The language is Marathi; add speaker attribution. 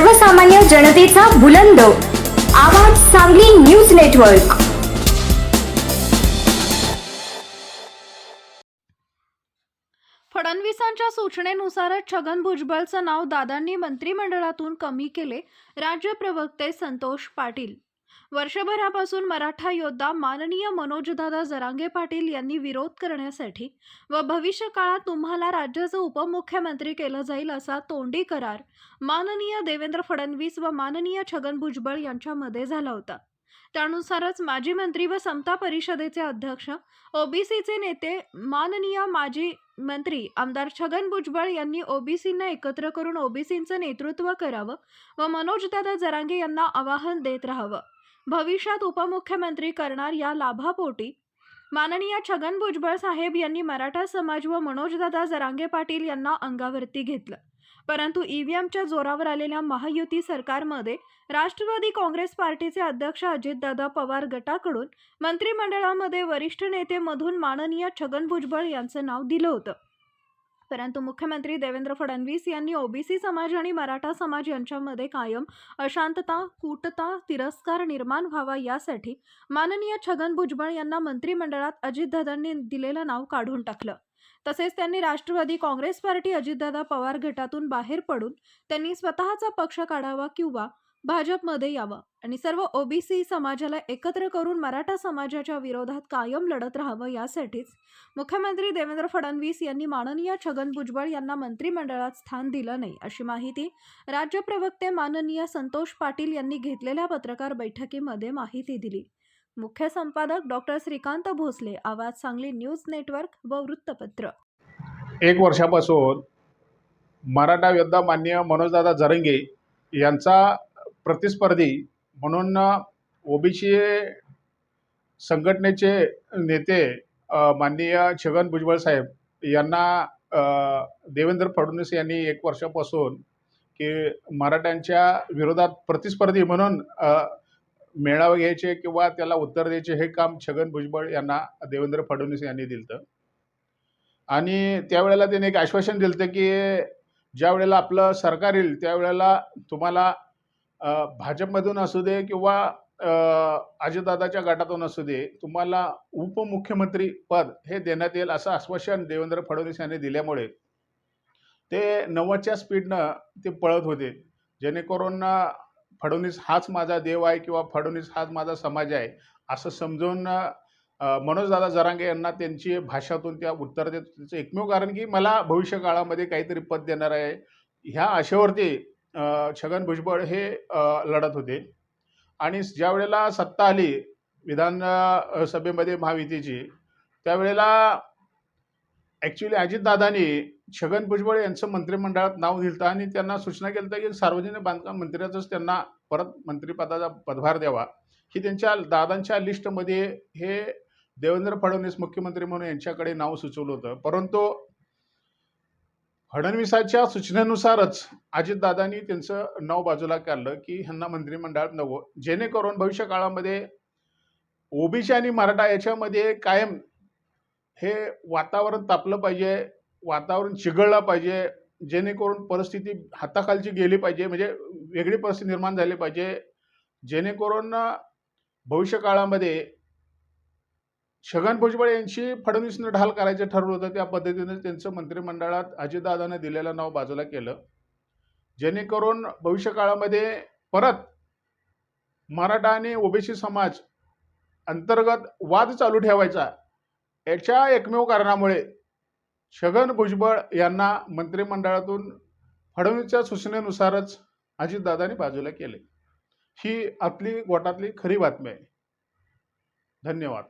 Speaker 1: सर्वसामान्य जनतेचा बुलंद. आवाज सांगली न्यूज नेटवर्क.
Speaker 2: फडणवीसांच्या सूचनेनुसारच छगन भुजबळचं नाव दादांनी मंत्रिमंडळातून कमी केले. राज्य प्रवक्ते संतोष पाटील. वर्षभरापासून मराठा योद्धा माननीय मनोजदादा जरांगे पाटील यांनी विरोध करण्यासाठी व भविष्य काळात तुम्हाला राज्याचं उपमुख्यमंत्री केलं जाईल असा तोंडी करार माननीय देवेंद्र फडणवीस व माननीय छगन भुजबळ यांच्यामध्ये झाला होता. त्यानुसारच माजी मंत्री व समता परिषदेचे अध्यक्ष ओबीसीचे नेते माननीय माजी मंत्री आमदार छगन भुजबळ यांनी ओबीसींना एकत्र करून ओबीसींचं नेतृत्व करावं व मनोजदादा जरांगे यांना आवाहन देत राहावं. भविष्यात उपमुख्यमंत्री करणार या लाभापोटी? माननीय छगन भुजबळ साहेब यांनी मराठा समाज व मनोजदादा जरांगे पाटील यांना अंगावरती घेतलं. परंतु ईव्हीएमच्या जोरावर आलेल्या महायुती सरकारमध्ये राष्ट्रवादी काँग्रेस पार्टीचे अध्यक्ष अजितदादा पवार गटाकडून मंत्रिमंडळामध्ये वरिष्ठ नेते मधून माननीय छगन भुजबळ यांचं नाव दिलं होतं. परंतु मुख्यमंत्री देवेंद्र फडणवीस यांनी ओबीसी समाज आणि मराठा समाज यांच्यामध्ये कायम अशांतता कूटता तिरस्कार निर्माण व्हावा यासाठी माननीय छगन भुजबळ यांना मंत्रिमंडळात अजितदादांनी दिलेलं नाव काढून टाकलं. तसेच त्यांनी राष्ट्रवादी काँग्रेस पार्टी अजितदादा पवार गटातून बाहेर पडून त्यांनी स्वतःचा पक्ष काढावा किंवा भाजपमध्ये यावं आणि सर्व ओबीसी समाजाला एकत्र करून मराठा समाजाच्या विरोधात कायम लढत राहावं यासाठीच मुख्यमंत्री देवेंद्र फडणवीस यांनी माननीय छगन भुजबळ यांना मंत्रिमंडळात स्थान दिलं नाही अशी माहिती राज्य प्रवक्ते माननीय संतोष पाटील यांनी घेतलेल्या पत्रकार बैठकीमध्ये माहिती दिली. मुख्य संपादक डॉक्टर श्रीकांत भोसले आवाज सांगली न्यूज नेटवर्क व वृत्तपत्र.
Speaker 3: एक वर्षापासून मराठा योद्धा मान्य मनोजदादा जरंगे यांचा प्रतिस्पर्धी म्हणून ओबीसी संघटनेचे नेते माननीय छगन भुजबळ साहेब यांना देवेंद्र फडणवीस यांनी एक वर्षापासून की मराठ्यांच्या विरोधात प्रतिस्पर्धी म्हणून मेळावे घ्यायचे किंवा त्याला उत्तर द्यायचे हे काम छगन भुजबळ यांना देवेंद्र फडणवीस यांनी दिलं आणि त्यावेळेला त्यांनी एक आश्वासन दिलं की ज्या वेळेला आपलं सरकार येईल त्यावेळेला तुम्हाला भाजपमधून असू दे किंवा अजितदादाच्या गटातून असू दे तुम्हाला उपमुख्यमंत्री पद हे देण्यात येईल असं आश्वासन देवेंद्र फडणवीस यांनी दिल्यामुळे ते नव्वदच्या स्पीडनं ते पळत होते. जेणेकरून फडणवीस हाच माझा देव आहे किंवा फडणवीस हाच माझा समाज आहे असं समजून मनोजदादा जरांगे यांना त्यांची भाषातून त्या उत्तर देत त्याचं एकमेव कारण की मला भविष्य काळामध्ये काहीतरी पद देणार आहे. ह्या आशेवरती छगन भुजबळ हे लढत होते. आणि ज्या वेळेला सत्ता आली विधान सभेमध्ये महायुतीची त्यावेळेला ॲक्च्युली अजितदादांनी छगन भुजबळ यांचं मंत्रिमंडळात नाव दिलं आणि त्यांना सूचना केली होती की सार्वजनिक बांधकाम मंत्र्याचंच त्यांना परत मंत्रिपदाचा पदभार द्यावा. ही त्यांच्या दादांच्या लिस्टमध्ये हे देवेंद्र फडणवीस मुख्यमंत्री म्हणून यांच्याकडे नाव सुचवलं होतं. परंतु फडणवीसाच्या सूचनेनुसारच अजितदादांनी त्यांचं नाव बाजूला काढलं की ह्यांना मंत्रिमंडळात नवं जेणेकरून भविष्य काळामध्ये ओबीसी आणि मराठा याच्यामध्ये कायम हे वातावरण तापलं पाहिजे वातावरण चिघळलं पाहिजे जेणेकरून परिस्थिती हाताखालची गेली पाहिजे म्हणजे वेगळी परिस्थिती निर्माण झाली पाहिजे जेणेकरून भविष्य काळामध्ये छगन भुजबळ यांची फडणवीसनं ढाल करायचं ठरवलं होतं. त्या पद्धतीने त्यांचं मंत्रिमंडळात अजितदादानं दिलेलं नाव बाजूला केलं. जेणेकरून भविष्यकाळामध्ये परत मराठा आणि ओबीसी समाज अंतर्गत वाद चालू ठेवायचा याच्या एकमेव कारणामुळे छगन भुजबळ यांना मंत्रिमंडळातून फडणवीसच्या सूचनेनुसारच अजितदादांनी बाजूला केले. ही आपली गोटातली खरी बातमी आहे. धन्यवाद.